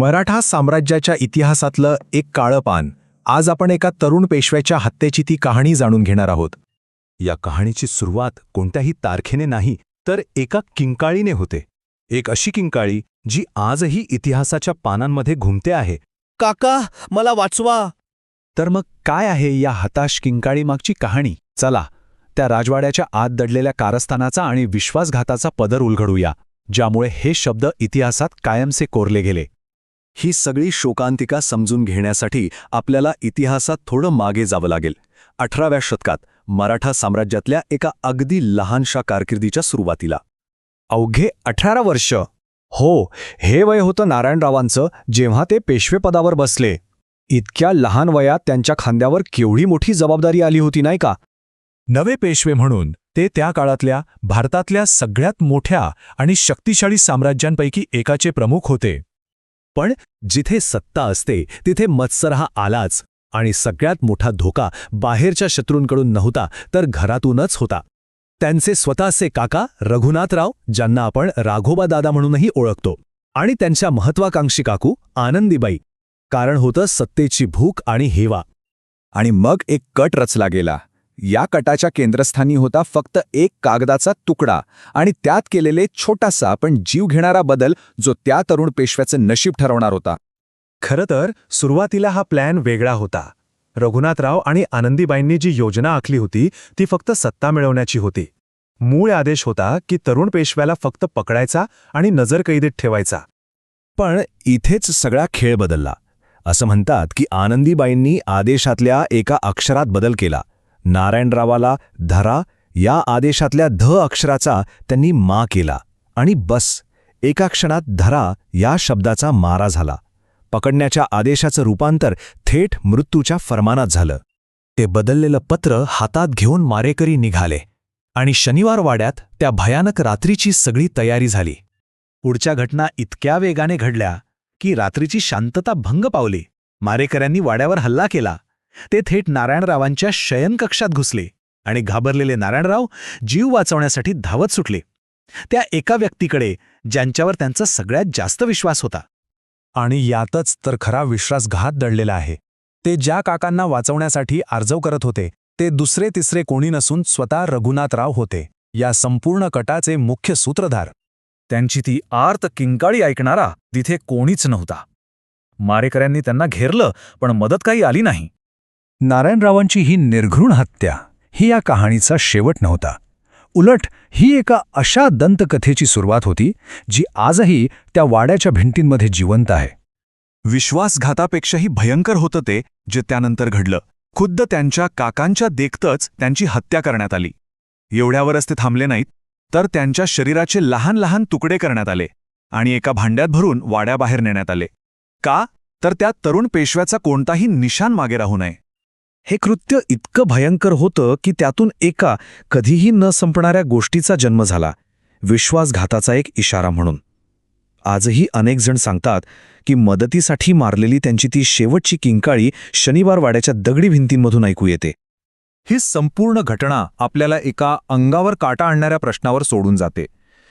मराठा साम्राज्याच्या इतिहासातलं एक काळं पान आज आपण एका तरुण पेशव्याच्या हत्येची ती कहाणी जाणून घेणार आहोत. या कहाणीची सुरुवात कोणत्याही तारखेने नाही तर एका किंकाळीने होते. एक अशी किंकाळी जी आजही इतिहासाच्या पानांमध्ये घुमते आहे. काका मला वाचवा. तर मग काय आहे या हताश किंकाळीमागची कहाणी? चला त्या राजवाड्याच्या आत दडलेल्या कारस्थानाचा आणि विश्वासघाताचा पदर उलगडूया ज्यामुळे हे शब्द इतिहासात कायमचे कोरले गेले. ही सगळी शोकांतिका समजून घेण्यासाठी आपल्याला इतिहासात थोडं मागे जावं लागेल. अठराव्या शतकात मराठा साम्राज्यातल्या एका अगदी लहानशा कारकिर्दीच्या सुरुवातीला. अवघे अठरा वर्ष. हो हे वय होतं नारायणरावांचं जेव्हा ते पेशवेपदावर बसले. इतक्या लहान वयात त्यांच्या खांद्यावर केवढी मोठी जबाबदारी आली होती नाही का? नवे पेशवे म्हणून ते त्या काळातल्या भारतातल्या सगळ्यात मोठ्या आणि शक्तिशाली साम्राज्यांपैकी एकाचे प्रमुख होते. पण जिथे सत्ता असते तिथे मत्सर हा आलाच आणि सगळ्यात मोठा धोका बाहेरच्या शत्रूंकडून नव्हता तर घरातूनच होता. त्यांचे स्वतःचे काका रघुनाथराव ज्यांना आपण राघोबा दादा म्हणूनही ओळखतो आणि त्यांच्या महत्वाकांक्षी काकू आनंदीबाई. कारण होतं सत्तेची भूक आणि हेवा. आणि मग एक कट रचला गेला. या कटाच्या केंद्रस्थानी होता फक्त एक कागदाचा तुकडा आणि त्यात केलेले छोटासा पण जीव घेणारा बदल जो त्या तरुण पेशव्याचं नशीब ठरवणार होता. खरं तर सुरुवातीला हा प्लॅन वेगळा होता. रघुनाथराव आणि आनंदीबाईंनी जी योजना आखली होती ती फक्त सत्ता मिळवण्याची होती. मूळ आदेश होता की तरुण पेशव्याला फक्त पकडायचा आणि नजरकैदेत ठेवायचा. पण इथेच सगळा खेळ बदलला. असं म्हणतात की आनंदीबाईंनी आदेशातल्या एका अक्षरात बदल केला. नारायणरावाला धरा या आदेशातल्या ध अक्षराचा त्यांनी मा केला आणि बस एका क्षणात धरा या शब्दाचा मारा झाला. पकडण्याच्या आदेशाचं रूपांतर थेट मृत्यूच्या फरमानात झालं. ते बदललेलं पत्र हातात घेऊन मारेकरी निघाले आणि शनिवार वाड्यात त्या भयानक रात्रीची सगळी तयारी झाली. पुढच्या घटना इतक्या वेगाने घडल्या की रात्रीची शांतता भंग पावली. मारेकऱ्यांनी वाड्यावर हल्ला केला. ते थेट नारायणरावांच्या शयनकक्षात घुसले आणि घाबरलेले नारायणराव जीव वाचवण्यासाठी धावत सुटले. त्या एका व्यक्तीकडे ज्यांच्यावर त्यांचा सगळ्यात जास्त विश्वास होता. आणि यातच तर खरा विश्वासघात दडलेला आहे. ते ज्या काकांना वाचवण्यासाठी आर्जव करत होते ते दुसरे तिसरे कोणी नसून स्वतः रघुनाथराव होते या संपूर्ण कटाचे मुख्य सूत्रधार. त्यांची ती आर्त किंकाळी ऐकणारा तिथे कोणीच नव्हता. मारेकऱ्यांनी त्यांना घेरलं पण मदत काही आली नाही. नारायणरावांची ही निर्घृण हत्या ही या कहाणीचा शेवट नव्हता. उलट ही एका अशा दंतकथेची सुरुवात होती जी आजही त्या वाड्याच्या भिंतींमध्ये जिवंत आहे. विश्वासघातापेक्षाही भयंकर होतं ते जे त्यानंतर घडलं. खुद्द त्यांच्या काकांच्या देखतच त्यांची हत्या करण्यात आली. एवढ्यावरच ते थांबले नाहीत तर त्यांच्या शरीराचे लहान लहान तुकडे करण्यात आले आणि एका भांड्यात भरून वाड्याबाहेर नेण्यात आले. का? तर त्या तरुण पेशव्याचा कोणताही निशान मागे राहू नये. हे कृत्य इतकं भयंकर होतं की त्यातून एका कधीही न संपणाऱ्या गोष्टीचा जन्म झाला विश्वासघाताचा एक इशारा म्हणून. आजही अनेक जण सांगतात की मदतीसाठी मारलेली त्यांची ती शेवटची किंकाळी शनिवार वाड्याच्या दगडी भिंतींमधून ऐकू येते. ही संपूर्ण घटना आपल्याला एका अंगावर काटा आणणाऱ्या प्रश्नावर सोडून जाते.